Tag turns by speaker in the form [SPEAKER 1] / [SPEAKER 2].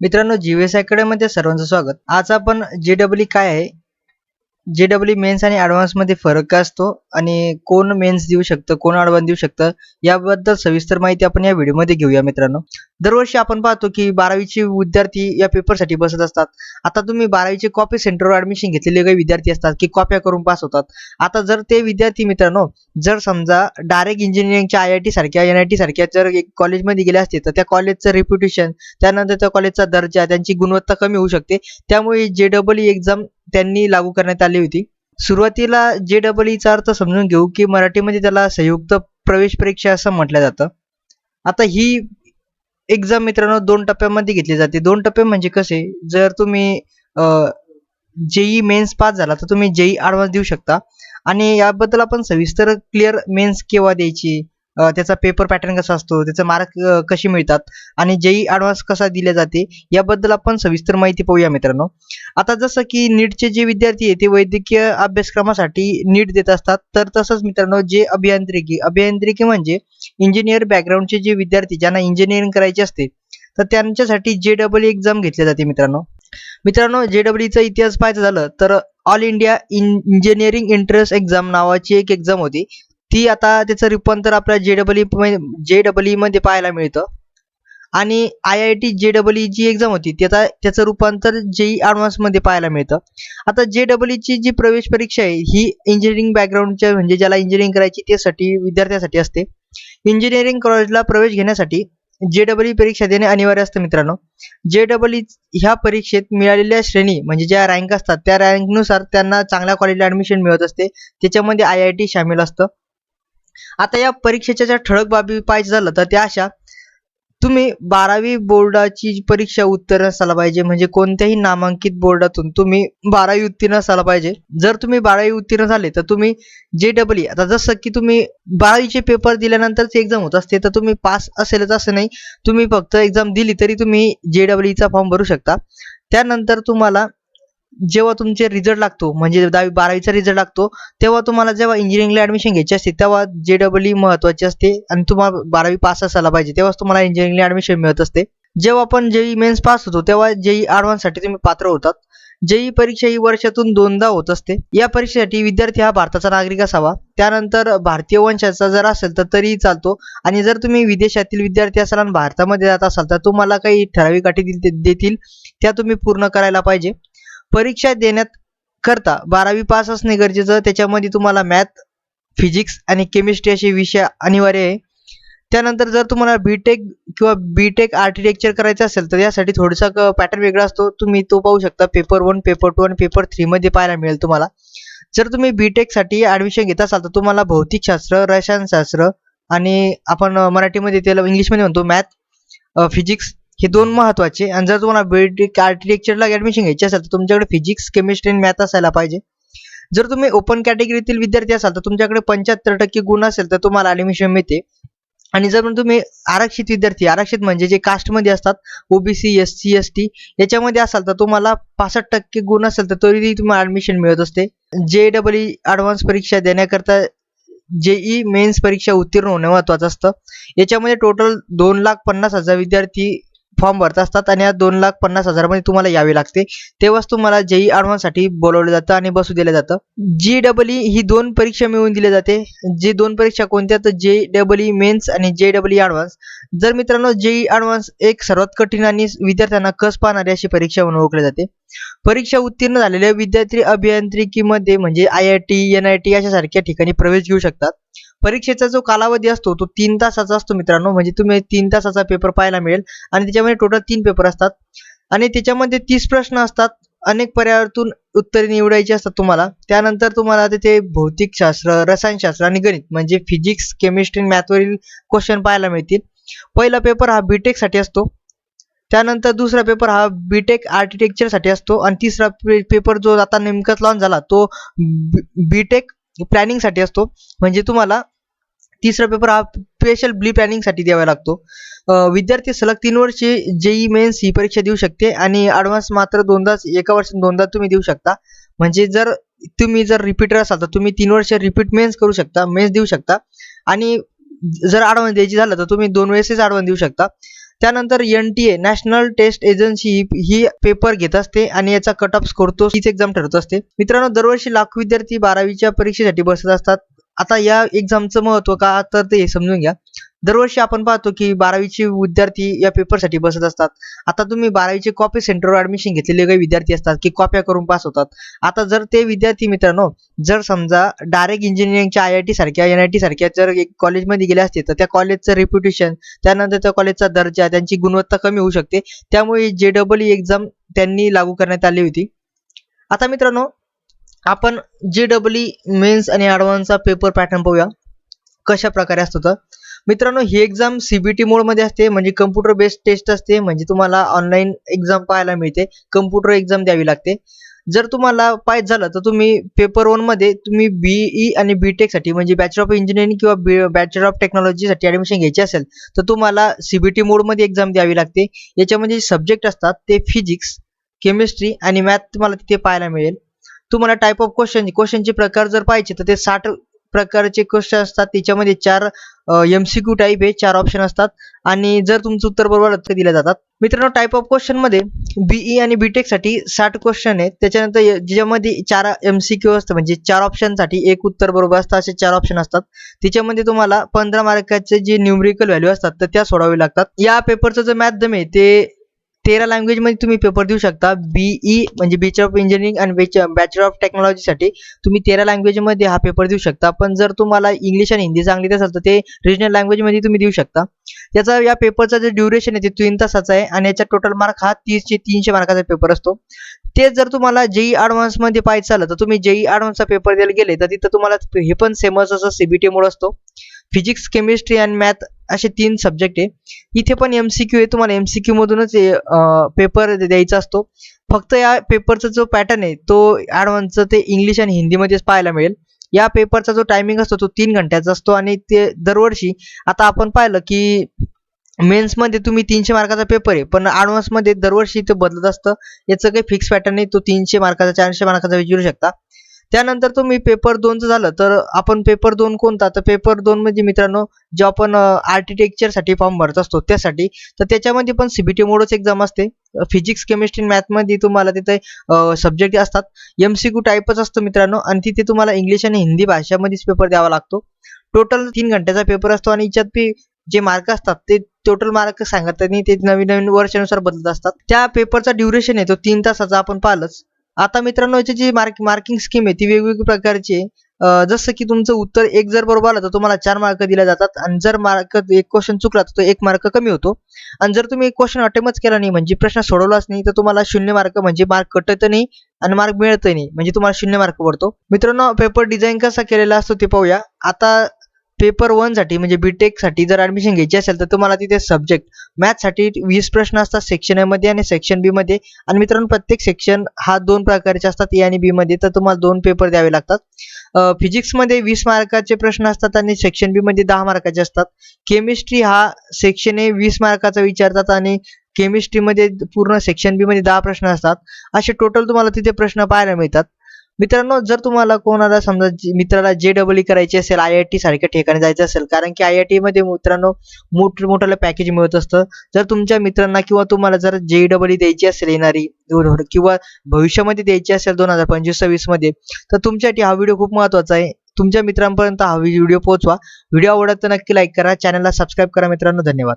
[SPEAKER 1] मित्रांनो जीएसमध्ये सर्वांचं स्वागत. आज आपण जे डब्ल्यू काय आहे जे डब्ल्यू मेन्स आणि ॲडव्हान्समध्ये फरक काय असतो आणि कोण मेन्स देऊ शकतं कोण ॲडव्हान्स देऊ शकतं याबद्दल सविस्तर माहिती आपण या व्हिडिओमध्ये घेऊया मित्रांनो. दरवर्षी आपण पाहतो की बारावीचे विद्यार्थी या पेपरसाठी बसत असतात. आता तुम्ही बारावीचे कॉपी सेंटरवर ॲडमिशन घेतलेले काही विद्यार्थी असतात की कॉप्या करून पास होतात. आता जर ते विद्यार्थी मित्रांनो जर समजा डायरेक्ट इंजिनिअरिंगच्या आय आय टी सारख्या एन आय टी सारख्या जर एक कॉलेजमध्ये गेले असते तर त्या कॉलेजचं रेप्युटेशन त्यानंतर त्या कॉलेजचा दर्जा त्यांची गुणवत्ता कमी होऊ शकते. त्यामुळे जे डबल एक्झाम त्यांनी लागू करण्यात आली होती. सुरुवातीला जे डबल ईचा अर्थ समजून घेऊ की मराठीमध्ये त्याला संयुक्त प्रवेश परीक्षा असं म्हटलं जातं. आता ही एक्झाम मित्रांनो दोन टप्प्यामध्ये घेतली जाते. दोन टप्पे म्हणजे कसे? जर तुम्ही जेई मेन्स पास झाला तर तुम्ही जेई ॲडव्हान्स देऊ शकता. आणि याबद्दल आपण सविस्तर क्लिअर मेन्स केव्हा द्यायची? त्याचा पेपर पॅटर्न कसा असतो त्याचे मार्क कसे मिळतात आणि जेई ॲडव्हान्स कसा दिले जाते याबद्दल आपण सविस्तर माहिती पाहूया मित्रांनो. आता जसं की नीटचे जे विद्यार्थी आहे ते वैद्यकीय अभ्यासक्रमासाठी नीट देत असतात. तर तसंच मित्रांनो जे अभियांत्रिकी अभियांत्रिकी म्हणजे इंजिनियर बॅकग्राऊंडचे जे विद्यार्थी ज्यांना इंजिनिअरिंग करायचे असते तर त्यांच्यासाठी जे डबल एक्झाम घेतली जाते मित्रांनो. मित्रांनो जे डब्ल्यूचा इतिहास पाहायचं झालं तर all India engineering entrance exam नावाची एक एक्झाम होती. ती आता त्याचं रूपांतर आपल्या J double E J double ईमध्ये पाहायला मिळतं. आणि I I T J double E G exam होती ती आता त्याचं रूपांतर जे ई ॲडव्हान्समध्ये पाहायला मिळतं. आता जे डबल ईची जी प्रवेश परीक्षा आहे ही इंजिनिअरिंग बॅकग्राऊंडच्या म्हणजे ज्याला इंजिनिअरिंग करायची त्यासाठी विद्यार्थ्यासाठी असते. इंजिनिअरिंग कॉलेजला प्रवेश घेण्यासाठी जे डबल ई परीक्षा देणे अनिवार्य असतं मित्रांनो. जे डबल ई ह्या परीक्षेत मिळालेल्या श्रेणी म्हणजे ज्या रँक असतात त्या रँकनुसार त्यांना चांगल्या कॉलेजला ॲडमिशन मिळत असते. त्याच्यामध्ये आय आय टी सामील असतं. आता या परीक्षेच्या ज्या ठळक बाबी पाहिजे झालं तर त्या अशा. तुम्ही बारावी बोर्डाची परीक्षा उत्तीर्ण असायला पाहिजे म्हणजे कोणत्याही नामांकित बोर्डातून तुम्ही बारावी उत्तीर्ण असायला पाहिजे. जर तुम्ही बारावी उत्तीर्ण झाले तर तुम्ही जे डबल आता जसं की तुम्ही बारावीचे पेपर दिल्यानंतरच एक्झाम होत असते तर तुम्ही पास असेलच असं नाही. तुम्ही फक्त एक्झाम दिली तरी तुम्ही जे डबल ईचा फॉर्म भरू शकता. त्यानंतर तुम्हाला जेव्हा तुमचे रिझल्ट लागतो म्हणजे दहावी बारावीचा रिझल्ट लागतो तेव्हा तुम्हाला जेव्हा इंजिनिअरिंगला ऍडमिशन घ्यायची असते तेव्हा जे डबल ई महत्वाची असते आणि तुम्हाला बारावी पास असायला पाहिजे तेव्हाच तुम्हाला इंजिनिअरिंगला ऍडमिशन मिळत असते. जेव्हा आपण जेई मेन्स पास होतो तेव्हा जेई साठी तुम्ही पात्र होतात. जेई परीक्षा ही वर्षातून दोनदा होत असते. या परीक्षेसाठी विद्यार्थी हा भारताचा नागरिक असावा. त्यानंतर भारतीय वंशाचा जर असेल तर तरीही चालतो. आणि जर तुम्ही विदेशातील विद्यार्थी असाल आणि भारतामध्ये जात असाल तर तुम्हाला काही ठराविक अटी देतील. त्या तुम्ही पूर्ण करायला पाहिजे. परीक्षा देण्यात करता. बारावी पास असणे गरजेचं. त्याच्यामध्ये तुम्हाला मॅथ फिजिक्स आणि केमिस्ट्री असे विषय अनिवार्य आहे. त्यानंतर जर तुम्हाला बीटेक किंवा बीटेक आर्किटेक्चर करायचं असेल तर यासाठी थोडासा पॅटर्न वेगळा असतो. तुम्ही तो पाहू शकता. पेपर वन पेपर टू आणि पेपर थ्रीमध्ये पाहायला मिळेल तुम्हाला. जर तुम्ही बी टेकसाठी ॲडमिशन घेत असाल तर तुम्हाला भौतिकशास्त्र रसायनशास्त्र आणि आपण मराठीमध्ये त्याला इंग्लिशमध्ये म्हणतो मॅथ फिजिक्स हे दोन महत्त्वाचे. आणि जर तुम्हाला बीटेक आर्किटेक्चरला ऍडमिशन घ्यायची असेल तर तुमच्याकडे फिजिक्स केमिस्ट्री आणि मॅथ असायला पाहिजे. जर तुम्ही ओपन कॅटेगरीतील विद्यार्थी असाल तर तुमच्याकडे पंच्याहत्तर टक्के गुण असेल तर तुम्हाला ऍडमिशन मिळते. आणि जर तुम्ही आरक्षित विद्यार्थी आरक्षित म्हणजे जे कास्टमध्ये असतात OBC S C S T याच्यामध्ये असाल तर तुम्हाला पासष्ट टक्के गुण असेल तर तरीही तुम्हाला ऍडमिशन मिळत असते. जे डबल ई ॲडव्हान्स परीक्षा देण्याकरता जेई मेन्स परीक्षा उत्तीर्ण होणे महत्वाचं असतं. याच्यामध्ये टोटल दोन लाख पन्नास हजार विद्यार्थी फॉर्म भरत असतात आणि या दोन लाख पन्नास हजारामध्ये तुम्हाला यावे लागते. तेव्हाच तुम्हाला जेई ॲडव्हान्ससाठी बोलवलं जातं आणि बसू दिलं जातं. जी डबल ही दोन परीक्षा मिळवून दिली जाते. जे दोन परीक्षा कोणत्या? तर जे डबल ई मेन्स आणि जे डबल ई ॲडव्हान्स जर मित्रांनो जेई ॲडव्हान्स एक सर्वात कठीण आणि विद्यार्थ्यांना कस पाहणारी अशी परीक्षा म्हणून ओळखली जाते. परीक्षा उत्तीर्ण झालेल्या विद्यार्थी अभियांत्रिकीमध्ये म्हणजे I I T N I T अशा सारख्या ठिकाणी प्रवेश घेऊ शकतात. परीक्षेचा जो कालावधी असतो तो तीन तासाचा असतो मित्रांनो. म्हणजे तुम्ही तीन तासाचा पेपर पाहायला मिळेल. आणि त्याच्यामध्ये टोटल तीन पेपर असतात. आणि त्याच्यामध्ये तीस प्रश्न असतात. अनेक पर्यायातून उत्तरे निवडायची असतात तुम्हाला. त्यानंतर तुम्हाला तिथे भौतिकशास्त्र रसायनशास्त्र आणि गणित म्हणजे फिजिक्स केमिस्ट्री मॅथवरील क्वेश्चन पाहायला मिळतील. पहिला पेपर हा बीटेकसाठी असतो. त्यानंतर दुसरा पेपर हा बीटेक आर्किटेक्चरसाठी असतो. आणि तिसरा पेपर जो आता नेमकाच लॉन्च झाला तो बीटेक प्लॅनिंगसाठी असतो. म्हणजे तुम्हाला तिसरा पेपर हा स्पेशल ब्ली प्लॅनिंगसाठी द्यावा लागतो. विद्यार्थी सलग तीन वर्षे जेई मेन्स ही परीक्षा देऊ शकते आणि ॲडव्हान्स मात्र दोनदाच एका वर्षात दोनदा तुम्ही देऊ शकता. म्हणजे जर तुम्ही जर रिपीटर असाल तर तुम्ही तीन वर्ष रिपीट मेन्स करू शकता मेन्स देऊ शकता. आणि जर ॲडव्हान्स द्यायची झालं तर तुम्ही दोन वेळेसच ॲडव्हान्स देऊ शकता. त्यानंतर N T A national test agency he paper घेत असते आणि याचा कट ऑफ स्कोर तो हीच एक्झाम ठरत असते. मित्रांनो दरवर्षी लाखो विद्यार्थी बारावीच्या परीक्षेसाठी बसत असतात. आता या एक्झामचं महत्त्व का? तर ते समजून घ्या. दरवर्षी आपण पाहतो की बारावीचे विद्यार्थी या पेपरसाठी बसत असतात. आता तुम्ही बारावीचे कॉपी सेंटरवर ऍडमिशन घेतलेले काही विद्यार्थी असतात की कॉप्या करून पास होतात. आता जर ते विद्यार्थी मित्रांनो जर समजा डायरेक्ट इंजिनिअरिंगच्या आय आय टी सारख्या एन आय टी सारख्या जर एक कॉलेजमध्ये गेले असते तर त्या कॉलेजचं रेप्युटेशन त्यानंतर त्या कॉलेजचा दर्जा त्यांची गुणवत्ता कमी होऊ शकते. त्यामुळे जे डबल ई एक्झाम त्यांनी लागू करण्यात आली होती. आता मित्रांनो आपण जे डबल ई मेन्स आणि ॲडव्हान्सचा पेपर पॅटर्न पाहूया. कशा प्रकारे असतो तर? मित्रांनो ही एक्झाम सीबीटी मोडमध्ये असते. म्हणजे कम्प्युटर बेस्ड टेस्ट असते. म्हणजे तुम्हाला ऑनलाईन एक्झाम पाहायला मिळते. कम्प्युटर एक्झाम द्यावी लागते. जर तुम्हाला पाहिजे झालं तर तुम्ही पेपर वनमध्ये तुम्ही बीई आणि बी टेकसाठी म्हणजे बॅचलर ऑफ इंजिनिअरिंग किंवा बॅचलर ऑफ टेक्नॉलॉजीसाठी ॲडमिशन घ्यायची असेल तर तुम्हाला सीबीटी मोडमध्ये एक्झाम द्यावी लागते. याच्यामध्ये सब्जेक्ट असतात ते फिजिक्स केमिस्ट्री आणि मॅथ तुम्हाला तिथे पाहायला मिळेल. तुम्हाला टाईप ऑफ क्वेश्चन क्वेश्चनचे प्रकार जर पाहिजे तर ते साठ प्रकारचे क्वेश्चन असतात. त्याच्यामध्ये चार एम सी क्यू टाईप आहे चार ऑप्शन असतात. आणि जर तुमचं उत्तर बरोबर तर दिल्या जातात. मित्रांनो टाईप ऑफ क्वेश्चनमध्ये बीई आणि बी टेकसाठी साठ क्वेश्चन आहेत. त्याच्यानंतर ज्याच्यामध्ये चार एम सी क्यू असतं म्हणजे चार ऑप्शनसाठी एक उत्तर बरोबर असतं असे चार ऑप्शन असतात. त्याच्यामध्ये तुम्हाला पंधरा मार्काचे जे न्यूमरिकल व्हॅल्यू असतात तर त्या सोडावे लागतात. या पेपरचं जे माध्यम आहे ते तेरा लँग्वेजमध्ये तुम्ही पेपर देऊ शकता. बीई म्हणजे बॅचलर ऑफ इंजिनिअरिंग आणि बॅचलर ऑफ टेक्नॉलॉजीसाठी तुम्ही तेरा लँग्वेजमध्ये हा पेपर देऊ शकता. पण जर तुम्हाला इंग्लिश आणि हिंदी चांगली असेल तर ते रिजनल लँग्वेजमध्ये तुम्ही देऊ शकता. त्याचा या पेपरचा जे ड्युरेशन आहे ते तीन तासाचा आहे. आणि याचा टोटल मार्क हा तीसशे तीनशे मार्काचा पेपर असतो. तेच जर तुम्हाला जेई ॲडव्हान्समध्ये पाहायचं झालं तर तुम्ही जेई ॲडव्हान्सचा पेपर द्यायला गेले तर तिथं तुम्हाला हे पण सेमच असं सीबीटीमुळे असतो. फिजिक्स केमिस्ट्री आणि मॅथ असे तीन सब्जेक्ट आहे. इथे पण एम सी क्यू आहे. तुम्हाला एम सी क्यू मधूनच पेपर द्यायचा असतो. फक्त या पेपरचा जो पॅटर्न आहे तो ॲडव्हान्सचं ते इंग्लिश आणि हिंदीमध्येच पाहायला मिळेल. या पेपरचा जो टायमिंग असतो तो तीन घंट्याचा असतो आणि ते दरवर्षी आता आपण पाहिलं की मेन्समध्ये तुम्ही तीनशे मार्काचा पेपर आहे पण ॲडव्हान्समध्ये दरवर्षी ते बदलत असतं. याचं काही फिक्स पॅटर्न नाही तो तीनशे मार्काचा चारशे मार्काचा विचारू शकता. त्यानंतर तुम्ही पेपर दोनचं झालं तर आपण पेपर दोन कोणता? तर पेपर दोन म्हणजे मित्रांनो जे आपण आर्किटेक्चरसाठी फॉर्म भरत असतो त्यासाठी. तर त्याच्यामध्ये पण सीबीटी मोडच एक्झाम असते. फिजिक्स केमिस्ट्री मॅथमध्ये तुम्हाला तिथे सब्जेक्ट असतात. एम सी क्यू टाईपच असतो मित्रांनो आणि तिथे तुम्हाला इंग्लिश आणि हिंदी भाषामध्येच पेपर द्यावा लागतो. टोटल तीन घंट्याचा पेपर असतो आणि याच्यात जे मार्क असतात ते टोटल मार्क सांगत आणि ते नवीन नवीन वर्षानुसार बदलत असतात. त्या पेपरचा ड्युरेशन आहे तो तीन तासाचा आपण पाहिलंच. आता मित्रांनो याची जी मार्क मार्किंग स्कीम आहे ती वेगवेगळ्या प्रकारची आहे. जसं की तुमचं उत्तर एक जर बरोबर आलं तर तुम्हाला चार मार्क दिले जातात. आणि जर मार्क एक क्वेश्चन चुकला तर तो एक मार्क कमी होतो. आणि जर तुम्ही एक क्वेश्चन अटेम्प्टच केला नाही म्हणजे प्रश्न सोडवलाच नाही तर तुम्हाला शून्य मार्क म्हणजे मार्क कटत नाही आणि मार्क मिळत नाही. म्हणजे तुम्हाला शून्य मार्क पडतो. मित्रांनो पेपर डिझाईन कसा केलेला असतो ते पाहूया. आता पेपर वनसाठी म्हणजे बी टेकसाठी जर ॲडमिशन घ्यायची असेल तर तुम्हाला तिथे सब्जेक्ट मॅथ्ससाठी वीस प्रश्न असतात सेक्शन एमध्ये आणि सेक्शन बीमध्ये आणि मित्रांनो प्रत्येक सेक्शन हा दोन प्रकारचे असतात ए आणि बीमध्ये तर तुम्हाला दोन पेपर द्यावे लागतात. फिजिक्समध्ये वीस मार्काचे प्रश्न असतात आणि सेक्शन बीमध्ये दहा मार्काचे असतात. केमिस्ट्री हा सेक्शन ए वीस मार्काचा विचारतात आणि केमिस्ट्रीमध्ये पूर्ण सेक्शन बीमध्ये दहा प्रश्न असतात. असे टोटल तुम्हाला तिथे प्रश्न पाहायला मिळतात. मित्रांनो जर तुम्हाला कोणाला समजा मित्राला जे डबल ई करायची असेल आय आय टी सारख्या ठिकाणी जायचं असेल कारण की आय आय टी मध्ये मित्रांनो मोठ मोठ्याला पॅकेज मिळत असतं. जर तुमच्या मित्रांना किंवा तुम्हाला जर जे डबल ई द्यायची असेल येणारी किंवा भविष्यामध्ये द्यायची असेल दोन हजार पंचवीस सव्वीसमध्ये तर तुमच्यासाठी हा व्हिडिओ खूप महत्त्वाचा आहे. तुमच्या मित्रांपर्यंत हा व्हिडिओ पोहोचवा. व्हिडिओ आवडत तर नक्की लाईक करा. चॅनलला सबस्क्राईब करा मित्रांनो. धन्यवाद.